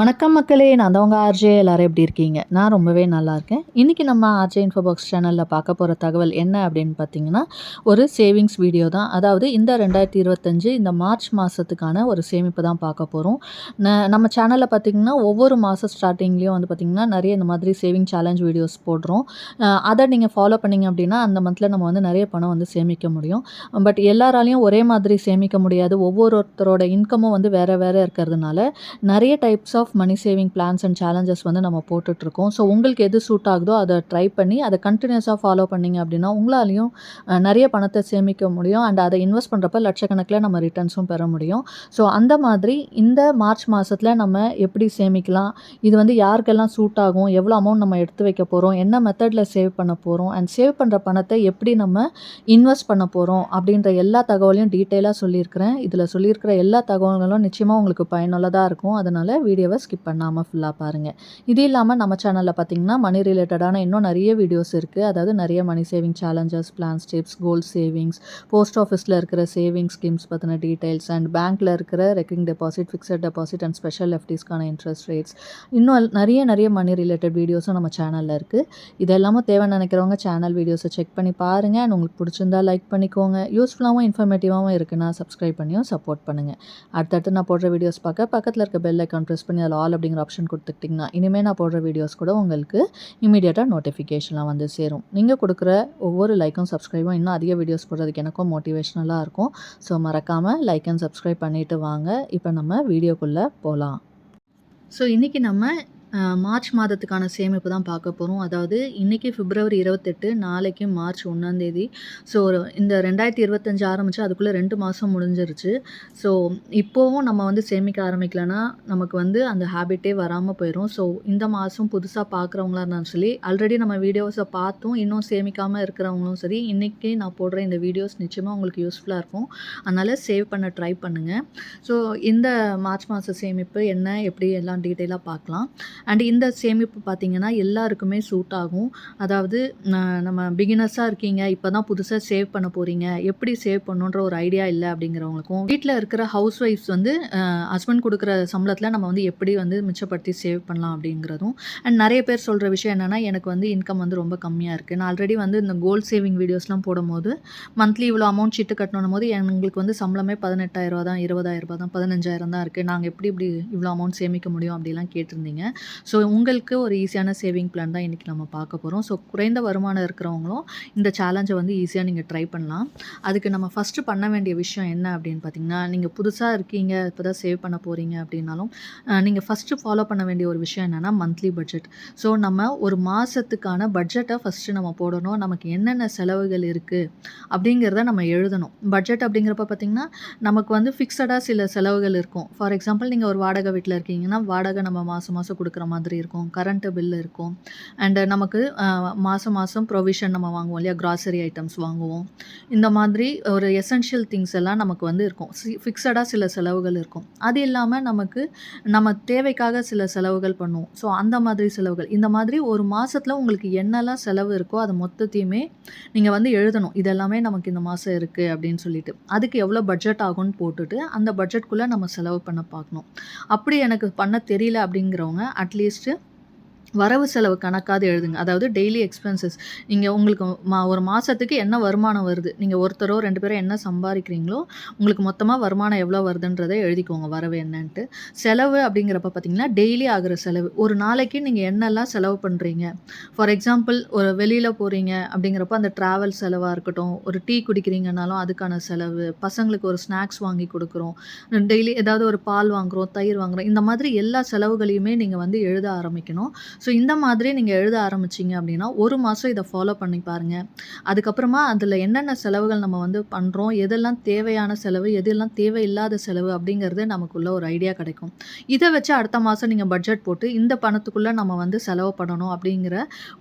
வணக்கம் மக்களே நான் தான் உங்கள் ஆர்ஜே. எல்லோரும் எப்படி இருக்கீங்க? நான் ரொம்பவே நல்லா இருக்கேன். இன்றைக்கி நம்ம ஆர்ஜே இன்ஃபோபாக்ஸ் சேனலில் பார்க்க போகிற தகவல் என்ன அப்படின்னு பார்த்தீங்கன்னா ஒரு சேவிங்ஸ் வீடியோ தான். அதாவது இந்த ரெண்டாயிரத்தி இருபத்தஞ்சு இந்த மார்ச் மாதத்துக்கான ஒரு சேமிப்பு தான் பார்க்க போகிறோம் நம்ம சேனலில் பார்த்திங்கன்னா ஒவ்வொரு மாதம் ஸ்டார்டிங்லேயும் வந்து பார்த்திங்கன்னா நிறைய இந்த மாதிரி சேவிங் சேலஞ்ச் வீடியோஸ் போடுறோம். அதை நீங்கள் ஃபாலோ பண்ணிங்க அப்படின்னா அந்த மந்தில் நம்ம வந்து நிறைய பணம் வந்து சேமிக்க முடியும். பட் எல்லாராலையும் ஒரே மாதிரி சேமிக்க முடியாது. ஒவ்வொருத்தரோட இன்கமும் வந்து வேறு வேறு இருக்கிறதுனால நிறைய types of money saving plans and challenges வந்து நம்ம போட்டுட்ருக்கோம். ஸோ உங்களுக்கு எது சூட் ஆகுதோ அதை ட்ரை பண்ணி அதை கண்டினியூஸாக ஃபாலோ பண்ணிங்க அப்படின்னா உங்களாலையும் நிறைய பணத்தை சேமிக்க முடியும் அண்ட் அதை இன்வெஸ்ட் பண்ணுறப்ப லட்சக்கணக்கில் நம்ம ரிட்டர்ன்ஸும் பெற முடியும். ஸோ அந்த மாதிரி இந்த மார்ச் மாதத்தில் நம்ம எப்படி சேமிக்கலாம்? இது வந்து யாருக்கெல்லாம் சூட் ஆகும்? எவ்வளோ அமௌண்ட் நம்ம எடுத்து வைக்க போகிறோம் என்ன மெத்தடில் சேவ் பண்ண போகிறோம் அண்ட் சேவ் பண்ணுற பணத்தை எப்படி நம்ம இன்வெஸ்ட் பண்ண போகிறோம் அப்படின்ற எல்லா தகவலையும் டீட்டெயிலாக சொல்லியிருக்கிறேன். இதில் சொல்லியிருக்கிற எல்லா தகவல்களும் நிச்சயமாக உங்களுக்கு பயனுள்ளதாக இருக்கும். அதனால் வீடியோ வீடியோவை ஸ்கிப் பண்ணாமல் ஃபுல்லாக பாருங்கள் இது இல்லாமல் நம்ம சேனலில் பார்த்தீங்கன்னா மணி ரிலேட்டடான இன்னும் நிறைய வீடியோஸ் இருக்குது அதாவது நிறைய money saving challenges plans tips gold savings post ஆஃபீஸில் இருக்கிற சேவிங் ஸ்கீம்ஸ் பற்றின டீட்டெயில்ஸ் அண்ட் பேங்க்கில் இருக்கிற recurring deposit fixed deposit and special எஃப்டிஸ்க்கான interest rates இன்னும் நிறைய நிறைய மணி ரிலேட்டட் வீடியோஸும் நம்ம சேனலில் இருக்குது இது எல்லாமே நினைக்கிறவங்க சேனல் வீடியோஸை செக் பண்ணி பாருங்கள் அண்ட் உங்களுக்கு பிடிச்சிருந்தா லைக் பண்ணிக்கோங்க. யூஸ்ஃபுல்லாகவும் இன்ஃபர்மேட்டிவாகவும் இருக்குன்னா சப்ஸ்கிரைப் பண்ணியும் சப்போர்ட் பண்ணுங்கள் அடுத்தடுத்து நான் போடுற வீடியோஸ் பார்க்க பக்கத்தில் இருக்க பெல் ஐக்கான் ப்ரெஸ் பண்ணி அதில் ஆல் அப்படிங்கிற ஆப்ஷன் கொடுத்துக்கிட்டிங்கன்னா இனிமேல் நான் போடுற வீடியோஸ் கூட உங்களுக்கு இமீடியட்டாக நோட்டிஃபிகேஷன்லாம் வந்து சேரும். நீங்கள் கொடுக்குற ஒவ்வொரு லைக்கும் சப்ஸ்கிரைபும் இன்னும் அதிக வீடியோஸ் போடுறதுக்கு எனக்கும் மோட்டிவேஷ்னலாக இருக்கும். ஸோ மறக்காமல் லைக் அண்ட் சப்ஸ்கிரைப் பண்ணிவிட்டு வாங்க. இப்போ நம்ம வீடியோக்குள்ளே போகலாம் ஸோ இன்றைக்கி நம்ம மார்ச் மாதத்துக்கான சேமிப்பு தான் பார்க்க போகிறோம் அதாவது இன்றைக்கி பிப்ரவரி இருபத்தெட்டு நாளைக்கு மார்ச் ஒன்றாந்தேதி ஸோ இந்த ரெண்டாயிரத்தி இருபத்தஞ்சு ஆரம்பித்து அதுக்குள்ளே ரெண்டு மாதம் முடிஞ்சிருச்சு. ஸோ இப்போவும் நம்ம வந்து சேமிக்க ஆரம்பிக்கலன்னா நமக்கு வந்து அந்த ஹேபிட்டே வராமல் போயிடும் ஸோ இந்த மாதம் புதுசாக பார்க்குறவங்களா இருந்தாலும் சரி ஆல்ரெடி நம்ம வீடியோஸை பார்த்தும் இன்னும் சேமிக்காமல் இருக்கிறவங்களும் சரி இன்றைக்கி நான் போடுற இந்த வீடியோஸ் நிச்சயமாக உங்களுக்கு யூஸ்ஃபுல்லாக இருக்கும். அதனால் சேவ் பண்ண ட்ரை பண்ணுங்கள் ஸோ இந்த மார்ச் மாத சேமிப்பு என்ன எப்படி எல்லாம் டீட்டெயிலாக பார்க்கலாம். அண்ட் இந்த சேமிப்பு பார்த்தீங்கன்னா எல்லாருக்குமே சூட் ஆகும். அதாவது நம்ம பிகினர்ஸாக இருக்கீங்க இப்போ தான் புதுசாக சேவ் பண்ண போகிறீங்க எப்படி சேவ் பண்ணுன்ற ஒரு ஐடியா இல்லை அப்படிங்கிறவங்களுக்கும். வீட்டில் இருக்கிற ஹவுஸ் ஒய்ஃப்ஸ் வந்து ஹஸ்பண்ட் கொடுக்குற சம்பளத்தில் நம்ம வந்து எப்படி வந்து மிச்சப்படுத்தி சேவ் பண்ணலாம் அப்படிங்கிறதும். அண்ட் நிறைய பேர் சொல்கிற விஷயம் என்னென்னா எனக்கு வந்து இன்கம் வந்து ரொம்ப கம்மியாக இருக்குது நான் ஆல்ரெடி வந்து இந்த கோல்ட் சேவிங் வீடியோஸ்லாம் போடும்போது மந்த்லி இவ்வளோ அமௌண்ட் சீட்டு கட்டணும் போது எங்களுக்கு வந்து சம்பளமே பதினெட்டாயிரம் ரூபா தான் இருபதாயிரரூபா தான் பதினஞ்சாயிரம் தான் இருக்குது நாங்கள் எப்படி இப்படி இவ்வளோ அமௌண்ட் சேமிக்க முடியும் அப்படிலாம் கேட்டிருந்தீங்க. ஸோ உங்களுக்கு ஒரு ஈஸியான சேவிங் பிளான் தான் இன்றைக்கி நம்ம பார்க்க போகிறோம் ஸோ குறைந்த வருமானம் இருக்கிறவங்களும் இந்த சேலஞ்சை வந்து ஈஸியாக நீங்கள் ட்ரை பண்ணலாம். அதுக்கு நம்ம ஃபஸ்ட்டு பண்ண வேண்டிய விஷயம் என்ன அப்படின்னு பார்த்தீங்கன்னா நீங்கள் புதுசாக இருக்கீங்க இப்போ தான் சேவ் பண்ண போகிறீங்க அப்படின்னாலும் நீங்கள் ஃபஸ்ட்டு ஃபாலோ பண்ண வேண்டிய ஒரு விஷயம் என்னென்னா மந்த்லி பட்ஜெட் ஸோ நம்ம ஒரு மாதத்துக்கான பட்ஜெட்டை ஃபஸ்ட்டு நம்ம போடணும். நமக்கு என்னென்ன செலவுகள் இருக்குது அப்படிங்கிறத நம்ம எழுதணும். பட்ஜெட் அப்படிங்கிறப்ப பார்த்திங்கன்னா நமக்கு வந்து ஃபிக்ஸடாக சில செலவுகள் இருக்கும். ஃபார் எக்ஸாம்பிள் நீங்கள் ஒரு வாடகை வீட்டில் இருக்கீங்கன்னா வாடகை நம்ம மாதம் மாதம் கொடுக்குற மாதிரி இருக்கும். கரண்ட்டு பில் இருக்கும். அண்டு நமக்கு மாதம் மாதம் ப்ரொவிஷன் நம்ம வாங்குவோம் இல்லையா? கிராசரி ஐட்டம்ஸ் வாங்குவோம். இந்த மாதிரி ஒரு எசென்ஷியல் திங்ஸ் எல்லாம் நமக்கு வந்து இருக்கும். ஃபிக்ஸடாக சில செலவுகள் இருக்கும். அது இல்லாமல் நமக்கு நம்ம தேவைக்காக சில செலவுகள் பண்ணுவோம். ஸோ அந்த மாதிரி செலவுகள். இந்த மாதிரி ஒரு மாதத்தில் உங்களுக்கு என்னெல்லாம் செலவு இருக்கோ அது மொத்தத்தையுமே நீங்கள் வந்து எழுதணும். இதெல்லாமே நமக்கு இந்த மாதம் இருக்குது அப்படின்னு சொல்லிட்டு. அதுக்கு எவ்வளோ பட்ஜெட் ஆகும்னு போட்டுட்டு அந்த பட்ஜெட்குள்ளே நம்ம செலவு பண்ண பார்க்கணும். அப்படி எனக்கு பண்ண தெரியல அப்படிங்கிறவங்க least வரவு செலவு கணக்காவது எழுதுங்க. அதாவது டெய்லி எக்ஸ்பென்சஸ் நீங்கள் உங்களுக்கு மா ஒரு மாதத்துக்கு என்ன வருமானம் வருது? நீங்கள் ஒருத்தரோ ரெண்டு பேரோ என்ன சம்பாதிக்கிறீங்களோ உங்களுக்கு மொத்தமாக வருமானம் எவ்வளோ வருதுன்றதை எழுதிக்கோங்க. வரவு என்னன்ட்டு. செலவு அப்படிங்கிறப்ப பார்த்தீங்கன்னா டெய்லி ஆகிற செலவு. ஒரு நாளைக்கு நீங்கள் என்னெல்லாம் செலவு பண்ணுறீங்க ஃபார் எக்ஸாம்பிள் ஒரு வெளியில் போகிறீங்க அப்படிங்கிறப்ப அந்த ட்ராவல் செலவாக இருக்கட்டும் ஒரு டீ குடிக்கிறீங்கனாலும் அதுக்கான செலவு பசங்களுக்கு ஒரு ஸ்நாக்ஸ் வாங்கி கொடுக்குறோம் டெய்லி ஏதாவது ஒரு பால் வாங்குகிறோம் தயிர் வாங்குகிறோம் இந்த மாதிரி எல்லா செலவுகளையுமே நீங்கள் வந்து எழுத ஆரம்பிக்கணும். ஸோ இந்த மாதிரி நீங்கள் எழுத ஆரம்பிச்சிங்க அப்படின்னா ஒரு மாதம் இதை ஃபாலோ பண்ணி பாருங்கள் அதுக்கப்புறமா அதில் என்னென்ன செலவுகள் நம்ம வந்து பண்ணுறோம் எதெல்லாம் தேவையான செலவு எதெல்லாம் தேவையில்லாத செலவு அப்படிங்கிறது நமக்குள்ள ஒரு ஐடியா கிடைக்கும். இதை வச்சு அடுத்த மாதம் நீங்கள் பட்ஜெட் போட்டு இந்த பணத்துக்குள்ளே நம்ம வந்து செலவு பண்ணணும் அப்படிங்கிற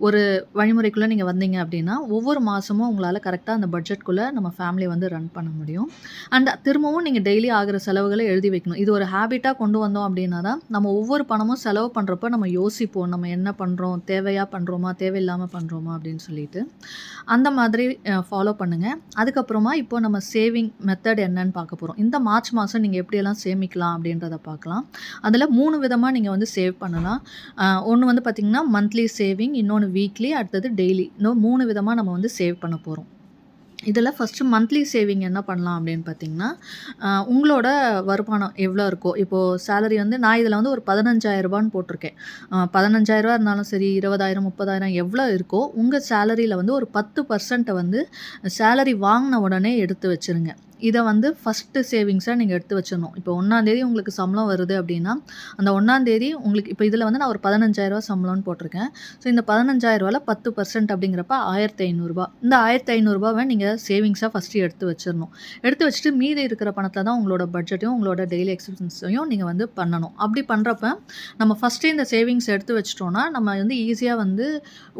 ஒரு வழிமுறைக்குள்ளே நீங்கள் வந்தீங்க அப்படின்னா ஒவ்வொரு மாதமும் உங்களால் கரெக்டாக அந்த பட்ஜெட்குள்ளே நம்ம ஃபேமிலி வந்து ரன் பண்ண முடியும். அண்ட் திரும்பவும் நீங்கள் டெய்லி ஆகிற செலவுகளை எழுதி வைக்கணும். இது ஒரு ஹேபிட்டாக கொண்டு வந்தோம் அப்படின்னா தான் நம்ம ஒவ்வொரு பணமும் செலவு பண்ணுறப்ப நம்ம யோசிப்போம். நம்ம நம்ம என்ன பண்ணுறோம் தேவையாக பண்ணுறோமா தேவையில்லாமல் பண்ணுறோமா அப்படின்னு சொல்லிட்டு அந்த மாதிரி ஃபாலோ பண்ணுங்கள் அதுக்கப்புறமா இப்போ நம்ம சேவிங் மெத்தட் என்னன்னு பார்க்க போகிறோம் இந்த மார்ச் மாதம் நீங்கள் எப்படியெல்லாம் சேமிக்கலாம் அப்படின்றத பார்க்கலாம். அதில் மூணு விதமாக நீங்கள் வந்து சேவ் பண்ணலாம். ஒன்று வந்து பார்த்திங்கன்னா மந்த்லி சேவிங் இன்னொன்று வீக்லி அடுத்தது டெய்லி இன்னும் மூணு விதமாக நம்ம வந்து சேவ் பண்ண போகிறோம் இதில் ஃபஸ்ட்டு மந்த்லி சேவிங் என்ன பண்ணலாம் அப்படின்னு பார்த்தீங்கன்னா உங்களோட வருமானம் எவ்வளோ இருக்கோ இப்போது சேலரி வந்து நான் இதில் வந்து ஒரு பதினஞ்சாயிரரூபான்னு போட்டிருக்கேன். பதினஞ்சாயிரரூபா இருந்தாலும் சரி இருபதாயிரம் முப்பதாயிரம் எவ்வளோ இருக்கோ உங்கள் சேலரியில் வந்து ஒரு பத்து பர்சன்ட்டை வந்து சேலரி வாங்கின உடனே எடுத்து வச்சுருங்க. இதை வந்து ஃபஸ்ட்டு சேவிங்ஸாக நீங்கள் எடுத்து வச்சிடணும். இப்போ ஒன்றாந்தேதி உங்களுக்கு சம்பளம் வருது அப்படின்னா அந்த ஒன்றாந்தேதி உங்களுக்கு இப்போ இதில் வந்து நான் ஒரு பதினஞ்சாயிரரூவா சம்பளம்னு போட்டிருக்கேன். ஸோ இந்த பதினஞ்சாயிரரூவாவில் பத்து பர்சன்ட் அப்படிங்கிறப்ப ஆயிரத்தி ஐநூறுரூபா இந்த ஆயிரத்தி ஐநூறுரூபாவை நீங்கள் சேவிங்ஸாக ஃபஸ்ட்டு எடுத்து வச்சிடணும். எடுத்து வச்சுட்டு மீதி இருக்கிற பணத்தை தான் உங்களோட பட்ஜெட்டையும் உங்களோட டெய்லி எக்ஸ்பென்ஸையும் நீங்கள் வந்து பண்ணணும். அப்படி பண்ணுறப்ப நம்ம ஃபஸ்ட்டு இந்த சேவிங்ஸ் எடுத்து வச்சிட்டோன்னா நம்ம வந்து ஈஸியாக வந்து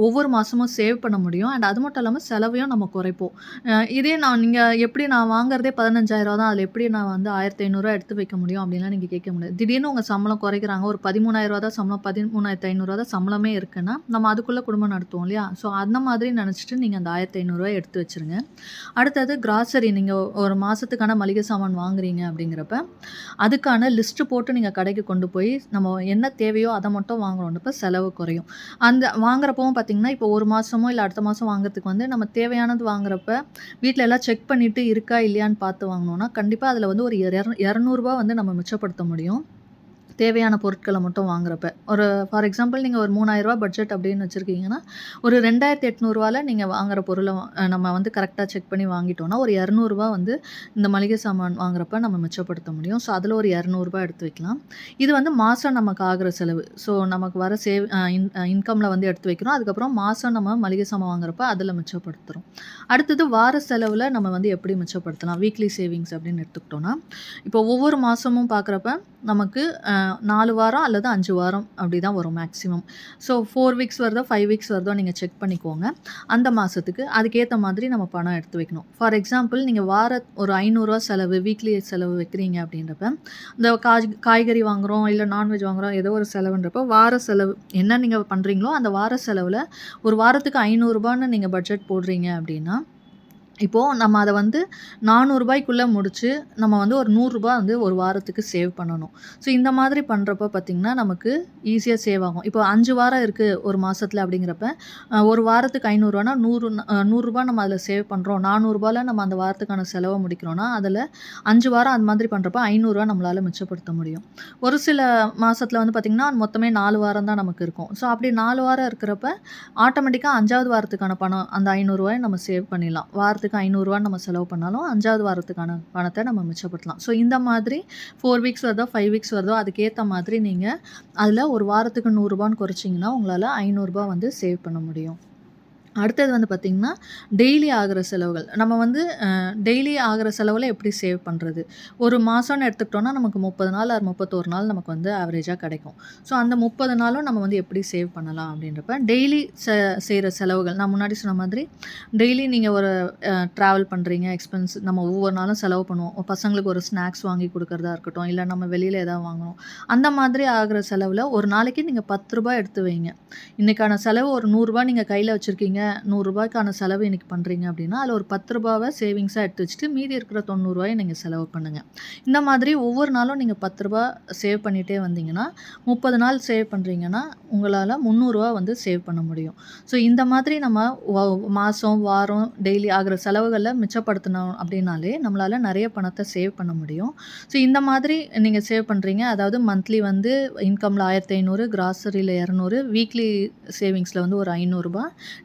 ஒவ்வொரு மாதமும் சேவ் பண்ண முடியும். அண்ட் அது மட்டும் இல்லாமல் செலவையும் நம்ம குறைப்போம். இதே நான் நீங்கள் எப்படி நான் வாங்குறதே பதினஞ்சாயிரம் தான் அதில் எப்படி நான் வந்து ஆயிரத்தி ஐநூறுரூவா எடுத்து வைக்க முடியும் அப்படின்லாம் நீங்கள் கேட்க முடியாது. திடீர்னு உங்கள் சம்பளம் குறைக்கிறாங்க. ஒரு பதிமூணாயிரரூவா தான் சம்பளம் பதிமூணாயிரத்தி ஐநூறுரூவா தான் சம்பளமே இருக்குன்னா நம்ம அதுக்குள்ளே குடும்பம் நடத்துவோம் இல்லையா? ஸோ அந்த மாதிரி நினச்சிட்டு நீங்கள் அந்த ஆயிரத்தி ஐநூறுரூவா எடுத்து வச்சுருங்க. அடுத்தது கிராசரி நீங்கள் ஒரு மாதத்துக்கான மளிகை சாமான் வாங்குறீங்க அப்படிங்கிறப்ப அதுக்கான லிஸ்ட்டு போட்டு நீங்கள் கடைக்கு கொண்டு போய் நம்ம என்ன தேவையோ அதை மட்டும் வாங்குறோன்றப்ப செலவு குறையும். அந்த வாங்குறப்பவும் பார்த்தீங்கன்னா இப்போ ஒரு மாதமோ இல்லை அடுத்த மாதம் வாங்குறதுக்கு வந்து நம்ம தேவையானது வாங்குறப்ப வீட்டில் எல்லாம் செக் பண்ணிவிட்டு இருக்கா இல்லையான்னு பார்த்து வாங்கினோன்னா கண்டிப்பாக அதில் வந்து ஒரு இர இரநூறுபா வந்து நம்ம மிச்சப்படுத்த முடியும். தேவையான பொருட்களை மட்டும் வாங்குறப்ப. ஒரு ஃபார் எக்ஸாம்பிள் நீங்கள் ஒரு மூணாயிரரூவா பட்ஜெட் அப்படின்னு வச்சுருக்கீங்கன்னா ஒரு ரெண்டாயிரத்தி எட்நூறுவாவில் நீங்கள் வாங்குற பொருளை நம்ம வந்து கரெக்டாக செக் பண்ணி வாங்கிட்டோம்னா ஒரு இரநூறுபா வந்து இந்த மளிகை சாமான் வாங்குறப்ப நம்ம மிச்சப்படுத்த முடியும். ஸோ அதில் ஒரு இரநூறுபா எடுத்து வைக்கலாம். இது வந்து மாதம் நமக்கு ஆகிற செலவு. ஸோ நமக்கு வர சேவ் இன் இன்கமில் வந்து எடுத்து வைக்கிறோம் அதுக்கப்புறம் மாதம் நம்ம மளிகை சாமான் வாங்குறப்ப அதில் மிச்சப்படுத்துகிறோம் அடுத்தது வார செலவில் நம்ம வந்து எப்படி மிச்சப்படுத்தலாம்? வீக்லி சேவிங்ஸ் அப்படின்னு எடுத்துக்கிட்டோன்னா இப்போ ஒவ்வொரு மாதமும் பார்க்குறப்ப நமக்கு நாலு வாரம் அல்லது அஞ்சு வாரம் அப்படி தான் வரும் மேக்ஸிமம் ஸோ ஃபோர் வீக்ஸ் வருதோ ஃபைவ் வீக்ஸ் வருதோ நீங்கள் செக் பண்ணிக்கோங்க. அந்த மாதத்துக்கு அதுக்கேற்ற மாதிரி நம்ம பணம் எடுத்து வைக்கணும். ஃபார் எக்ஸாம்பிள் நீங்கள் வார ஒரு ஐநூறுரூவா செலவு வீக்லி செலவு வைக்கிறீங்க அப்படின்றப்ப இந்த காய் காய்கறி வாங்குகிறோம் இல்லை நான்வெஜ் வாங்குகிறோம் ஏதோ ஒரு செலவுன்றப்ப வார செலவு என்ன நீங்கள் பண்ணுறீங்களோ அந்த வார செலவில் ஒரு வாரத்துக்கு ஐநூறுரூபான்னு நீங்கள் பட்ஜெட் போடுறீங்க அப்படின்னா இப்போது நம்ம அதை வந்து நானூறுபாய்க்குள்ளே முடித்து நம்ம வந்து ஒரு நூறுரூபா வந்து ஒரு வாரத்துக்கு சேவ் பண்ணணும். ஸோ இந்த மாதிரி பண்ணுறப்ப பார்த்திங்கன்னா நமக்கு ஈஸியாக சேவ் ஆகும். இப்போ அஞ்சு வாரம் இருக்குது ஒரு மாதத்தில் அப்படிங்கிறப்ப ஒரு வாரத்துக்கு ஐநூறுரூவானா நூறு நூறுரூபா நம்ம அதில் சேவ் பண்ணுறோம் நானூறுரூபாவில் நம்ம அந்த வாரத்துக்கான செலவை முடிக்கிறோன்னா அதில் அஞ்சு வாரம் அந்த மாதிரி பண்ணுறப்ப ஐநூறுரூவா நம்மளால் மிச்சப்படுத்த முடியும். ஒரு சில மாதத்தில் வந்து பார்த்திங்கன்னா மொத்தமே நாலு வாரம் தான் நமக்கு இருக்கும். ஸோ அப்படி நாலு வாரம் இருக்கிறப்ப ஆட்டோமேட்டிக்காக அஞ்சாவது வாரத்துக்கான பணம் அந்த ஐநூறுரூவாயை நம்ம சேவ் பண்ணிடலாம். வாரத்துக்கு ஐநூறுரூவா நம்ம செலவு பண்ணாலும் அஞ்சாவது வாரத்துக்கான பணத்தை நம்ம மிச்சப்படுத்தலாம். ஸோ இந்த மாதிரி ஃபோர் வீக்ஸ் வருதோ ஃபைவ் வீக்ஸ் வருதோ அதுக்கேற்ற மாதிரி நீங்கள் அதில் ஒரு வாரத்துக்கு நூறுரூபான்னு குறைச்சிங்கன்னா உங்களால் ஐநூறுரூபா வந்து சேவ் பண்ண முடியும். அடுத்தது வந்து பார்த்திங்கன்னா டெய்லி ஆகிற செலவுகள். நம்ம வந்து டெய்லி ஆகிற செலவில் எப்படி சேவ் பண்ணுறது ஒரு மாதம்னு எடுத்துக்கிட்டோன்னா நமக்கு முப்பது நாள் அது முப்பத்தோரு நாள் நமக்கு வந்து ஆவரேஜாக கிடைக்கும். ஸோ அந்த முப்பது நாளும் நம்ம வந்து எப்படி சேவ் பண்ணலாம் அப்படின்றப்ப டெய்லி செ செய்கிற செலவுகள். நான் முன்னாடி சொன்ன மாதிரி டெய்லி நீங்கள் ஒரு ட்ராவல் பண்ணுறீங்க எக்ஸ்பென்ஸ் நம்ம ஒவ்வொரு நாளும் செலவு பண்ணுவோம். பசங்களுக்கு ஒரு ஸ்நாக்ஸ் வாங்கி கொடுக்குறதா இருக்கட்டும் இல்லை நம்ம வெளியில் எதாவது வாங்கணும். அந்த மாதிரி ஆகிற செலவில் ஒரு நாளைக்கு நீங்கள் பத்து ரூபாய் எடுத்து வைங்க. இன்றைக்கான செலவு ஒரு நூறுரூவா நீங்கள் கையில் வச்சுருக்கீங்க நூறுரூபாய்க்கான செலவு இன்றைக்கி பண்ணுறீங்க அப்படின்னா அதில் ஒரு பத்து ரூபாவை சேவிங்ஸாக எடுத்து வச்சுட்டு மீதி இருக்கிற தொண்ணூறுரூவாயை நீங்கள் செலவு பண்ணுங்கள் இந்த மாதிரி ஒவ்வொரு நாளும் நீங்கள் பத்து ரூபா சேவ் பண்ணிகிட்டே வந்தீங்கன்னா முப்பது நாள் சேவ் பண்ணுறீங்கன்னா உங்களால் முந்நூறுரூவா வந்து சேவ் பண்ண முடியும். ஸோ இந்த மாதிரி நம்ம மாதம் வாரம் டெய்லி ஆகிற செலவுகளை மிச்சப்படுத்தணும் அப்படின்னாலே நம்மளால் நிறைய பணத்தை சேவ் பண்ண முடியும். ஸோ இந்த மாதிரி நீங்கள் சேவ் பண்ணுறீங்க அதாவது மந்த்லி வந்து இன்கமில் ஆயிரத்தி ஐநூறு கிராசரியில் இரநூறு வீக்லி சேவிங்ஸில் வந்து ஒரு ஐநூறுரூபா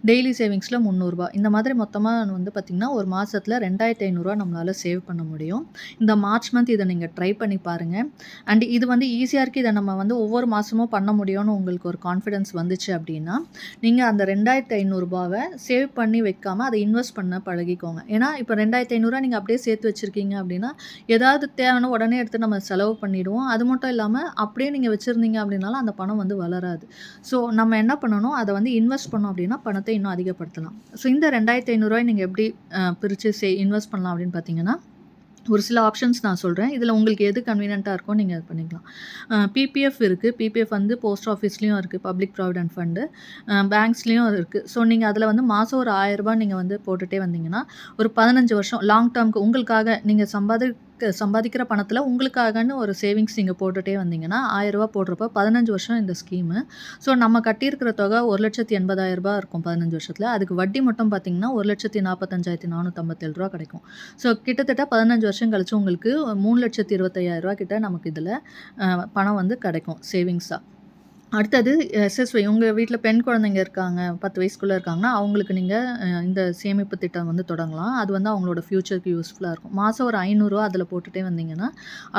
டெய்லி சேவிங்ஸில் முந்நூறுரூபா இந்த மாதிரி மொத்தமாக வந்து பார்த்திங்கன்னா ஒரு மாதத்தில் ரெண்டாயிரத்தி ஐநூறுரூவா நம்மளால் சேவ் பண்ண முடியும். இந்த மார்ச் மந்த் இதை நீங்கள் ட்ரை பண்ணி பாருங்கள் அண்ட் இது வந்து ஈஸியாக இருக்குது இதை நம்ம வந்து ஒவ்வொரு மாதமும் பண்ண முடியும்னு உங்களுக்கு ஒரு கான்ஃபிடென்ஸ் வந்துச்சு அப்படின்னா நீங்கள் அந்த ரெண்டாயிரத்தி ஐநூறுரூபாவை சேவ் பண்ணி வைக்காமல் அதை இன்வெஸ்ட் பண்ண பழகிக்கோங்க. ஏன்னா இப்போ ரெண்டாயிரத்தி ஐநூறுரூவா நீங்கள் அப்படியே சேர்த்து வச்சுருக்கீங்க அப்படின்னா ஏதாவது தேவையான உடனே எடுத்து நம்ம செலவு பண்ணிவிடுவோம் அது மட்டும் இல்லாமல் அப்படியே நீங்கள் வச்சுருந்தீங்க அப்படின்னாலும் அந்த பணம் வந்து வளராது. ஸோ நம்ம என்ன பண்ணணும்? அதை வந்து இன்வெஸ்ட் பண்ணோம் அப்படின்னா பணத்தை இன்னும் அதிகப்படுத்தலாம். ஸோ இந்த ரெண்டாயிரத்தி ஐநூறுரூவாய் நீங்கள் எப்படி பிரித்து சே இன்வெஸ்ட் பண்ணலாம் அப்படின்னு பார்த்தீங்கன்னா ஒரு சில ஆப்ஷன்ஸ் நான் சொல்கிறேன் இதில் உங்களுக்கு எது கன்வீனியண்ட்டாக இருக்கோ நீங்கள் அது பண்ணிக்கலாம். பிபிஎஃப் இருக்குது பிபிஎஃப் வந்து போஸ்ட் ஆஃபீஸ்லேயும் இருக்குது பப்ளிக் ப்ராவிடென்ட் ஃபண்டு பேங்க்ஸ்லேயும் இருக்குது ஸோ நீங்கள் அதில் வந்து மாதம் ஒரு ஆயிரரூபா நீங்கள் வந்து போட்டுகிட்டே வந்தீங்கன்னா ஒரு பதினஞ்சு வருஷம் லாங் டேர்முக்கு உங்களுக்காக நீங்கள் சம்பாதி சம்பாதிக்கிற பணத்தில் உங்களுக்காகன்னு ஒரு சேவிங்ஸ் நீங்கள் போட்டுகிட்டே வந்தீங்கன்னா ஆயிரரூபா போடுறப்ப பதினஞ்சு வருஷம் இந்த ஸ்கீமு ஸோ நம்ம கட்டியிருக்கிற தொகை ஒரு லட்சத்தி எண்பதாயிரரூபா இருக்கும் பதினஞ்சு வருஷத்தில். அதுக்கு வட்டி மட்டும் பார்த்தீங்கன்னா ஒரு லட்சத்தி நாற்பத்தஞ்சாயிரத்தி நானூற்றம்பத்தேழு ரூபா கிடைக்கும். ஸோ கிட்டத்தட்ட பதினஞ்சு வருஷம் கழிச்சு உங்களுக்கு மூணு லட்சத்தி இருபத்தையாயிரரூபா கிட்ட நமக்கு இதில் பணம் வந்து கிடைக்கும் சேவிங்ஸாக அடுத்தது எஸ்எஸ்ஒய் உங்கள் வீட்டில் பெண் குழந்தைங்க இருக்காங்க பத்து வயசுக்குள்ளே இருக்காங்கன்னா அவங்களுக்கு நீங்கள் இந்த சேமிப்பு திட்டம் வந்து தொடங்கலாம். அது வந்து அவங்களோட ஃப்யூச்சருக்கு யூஸ்ஃபுல்லாக இருக்கும். மாதம் ஒரு ஐநூறுரூவா அதில் போட்டுகிட்டே வந்தீங்கன்னா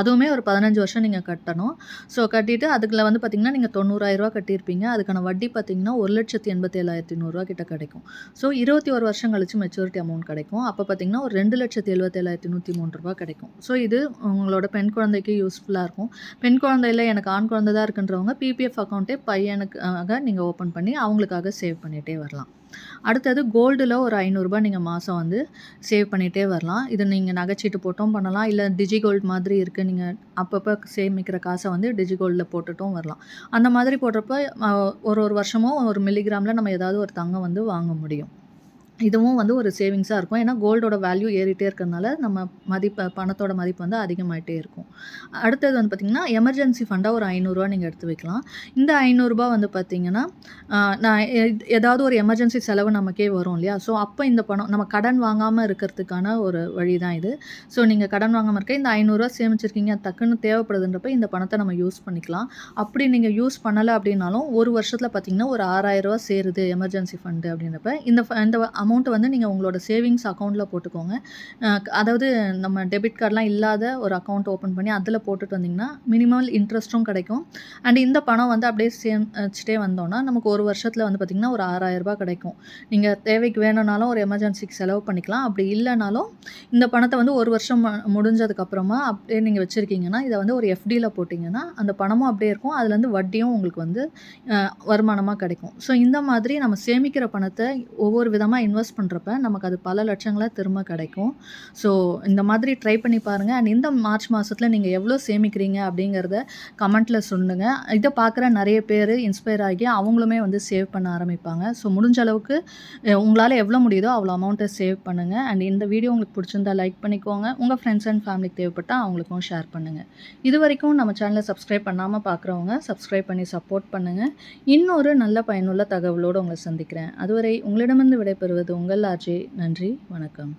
அதுவுமே ஒரு பதினஞ்சு வருஷம் நீங்கள் கட்டணும். ஸோ கட்டிட்டு அதுக்குள்ள வந்து பார்த்திங்கன்னா நீங்கள் தொண்ணூறாயிரரூவா கட்டியிருப்பீங்க. அதுக்கான வட்டி பார்த்திங்கன்னா ஒரு லட்சத்தி எண்பத்தி ஏழாயிரத்தி நூறுரூவா கிட்ட கிடைக்கும். ஸோ இருபத்தி ஒரு வருஷம் கழிச்சு மெச்சூரிட்டி அமௌண்ட் கிடைக்கும். அப்போ பார்த்திங்கன்னா ஒரு ரெண்டு லட்சத்தி எழுபத்தேழாயிரத்தி நூற்றி மூணு ரூபா கிடைக்கும். ஸோ இது உங்களோட பெண் குழந்தைக்கு யூஸ்ஃபுல்லாக இருக்கும். பெண் குழந்தையில் எனக்கு ஆண் குழந்தை தான் இருக்குன்றவங்க பிபிஎஃப் அக்கௌண்ட் அக்கௌண்ட்டே பையனுக்காக நீங்கள் ஓப்பன் பண்ணி அவங்களுக்காக சேவ் பண்ணிகிட்டே வரலாம். அடுத்தது கோல்டில் ஒரு ஐநூறுரூபா நீங்கள் மாதம் வந்து சேவ் பண்ணிகிட்டே வரலாம். இது நீங்கள் நகைச்சீட்டு போட்டும் பண்ணலாம். இல்லை டிஜி கோல்டு மாதிரி இருக்குது நீங்கள் அப்பப்போ சேமிக்கிற காசை வந்து டிஜி கோல்டில் போட்டுட்டும் வரலாம். அந்த மாதிரி போடுறப்ப ஒரு ஒரு வருஷமும் ஒரு மில்லிகிராமில் நம்ம ஏதாவது ஒரு தங்கம் வந்து வாங்க முடியும். இதுவும் வந்து ஒரு சேவிங்ஸாக இருக்கும். ஏன்னா கோல்டோட வேல்யூ ஏறிட்டே இருக்கிறதுனால நம்ம மதிப்பு பணத்தோட மதிப்பு வந்து அதிகமாகிட்டே இருக்கும். அடுத்தது வந்து பார்த்திங்கன்னா எமர்ஜென்சி ஃபண்டாக ஒரு ஐநூறுரூவா நீங்கள் எடுத்து வைக்கலாம். இந்த ஐநூறுரூபா வந்து பார்த்திங்கன்னா நான் ஏதாவது ஒரு எமர்ஜென்சி செலவு நமக்கே வரும் இல்லையா? ஸோ அப்போ இந்த பணம் நம்ம கடன் வாங்காமல் இருக்கிறதுக்கான ஒரு வழி தான் இது. ஸோ நீங்கள் கடன் வாங்காமல் இருக்க இந்த ஐநூறுரூவா சேமிச்சிருக்கீங்க டக்குன்னு தேவைப்படுதுன்றப்ப இந்த பணத்தை நம்ம யூஸ் பண்ணிக்கலாம். அப்படி நீங்கள் யூஸ் பண்ணலை அப்படின்னாலும் ஒரு வருஷத்தில் பார்த்திங்கன்னா ஒரு ஆறாயிரரூவா சேருது எமர்ஜென்சி ஃபண்டு அப்படின்றப்ப இந்த இந்த அமௌண்ட்டை வந்து நீங்கள் உங்களோட சேவிங்ஸ் அக்கௌண்ட்டில் போட்டுக்கோங்க. அதாவது நம்ம டெபிட் கார்டெலாம் இல்லாத ஒரு அக்கௌண்ட் ஓப்பன் பண்ணி அதில் போட்டுட்டு வந்திங்கன்னா மினிமம் இன்ட்ரெஸ்ட்டும் கிடைக்கும். அண்ட் இந்த பணம் வந்து அப்படியே சேமிச்சிட்டே வந்தோன்னா நமக்கு ஒரு வருஷத்தில் வந்து பார்த்திங்கன்னா ஒரு ஆறாயிரரூபா கிடைக்கும். நீங்கள் தேவைக்கு வேணும்னாலும் ஒரு எமர்ஜென்சிக்கு செலவு பண்ணிக்கலாம். அப்படி இல்லைனாலும் இந்த பணத்தை வந்து ஒரு வருஷம் முடிஞ்சதுக்கப்புறமா அப்படியே நீங்கள் வச்சுருக்கீங்கன்னா இதை வந்து ஒரு எஃப்டியில் போட்டிங்கன்னா அந்த பணமும் அப்படியே இருக்கும். அதுலேருந்து வட்டியும் உங்களுக்கு வந்து வருமானமாக கிடைக்கும். ஸோ இந்த மாதிரி நம்ம சேமிக்கிற பணத்தை ஒவ்வொரு விதமாக இன்வெஸ்ட் பண்ணுறப்ப நமக்கு அது பல லட்சங்களாக திரும்ப கிடைக்கும். ஸோ இந்த மாதிரி ட்ரை பண்ணி பாருங்கள் அண்ட் இந்த மார்ச் மாதத்தில் நீங்கள் எவ்வளோ சேமிக்கிறீங்க அப்படிங்கிறத கமெண்ட்டில் சொல்லுங்கள் இதை பார்க்குற நிறைய பேர் இன்ஸ்பயர் ஆகி அவங்களுமே வந்து சேவ் பண்ண ஆரம்பிப்பாங்க. ஸோ முடிஞ்ச அளவுக்கு உங்களால் எவ்வளோ முடியுதோ அவ்வளோ அமௌண்ட்டை சேவ் பண்ணுங்கள் அண்ட் இந்த வீடியோ உங்களுக்கு பிடிச்சிருந்தா லைக் பண்ணிக்கோங்க. உங்கள் ஃப்ரெண்ட்ஸ் அண்ட் ஃபேமிலிக்கு தேவைப்பட்டால் அவங்களுக்கும் ஷேர் பண்ணுங்கள் இது வரைக்கும் நம்ம சேனலை சப்ஸ்கிரைப் பண்ணாமல் பார்க்குறவங்க சப்ஸ்கிரைப் பண்ணி சப்போர்ட் பண்ணுங்கள் இன்னொரு நல்ல பயனுள்ள தகவலோடு உங்களை சந்திக்கிறேன். அதுவரை உங்களிடமிருந்து விடைபெறுவது உங்கள் ஆர்ஜே. நன்றி. வணக்கம்.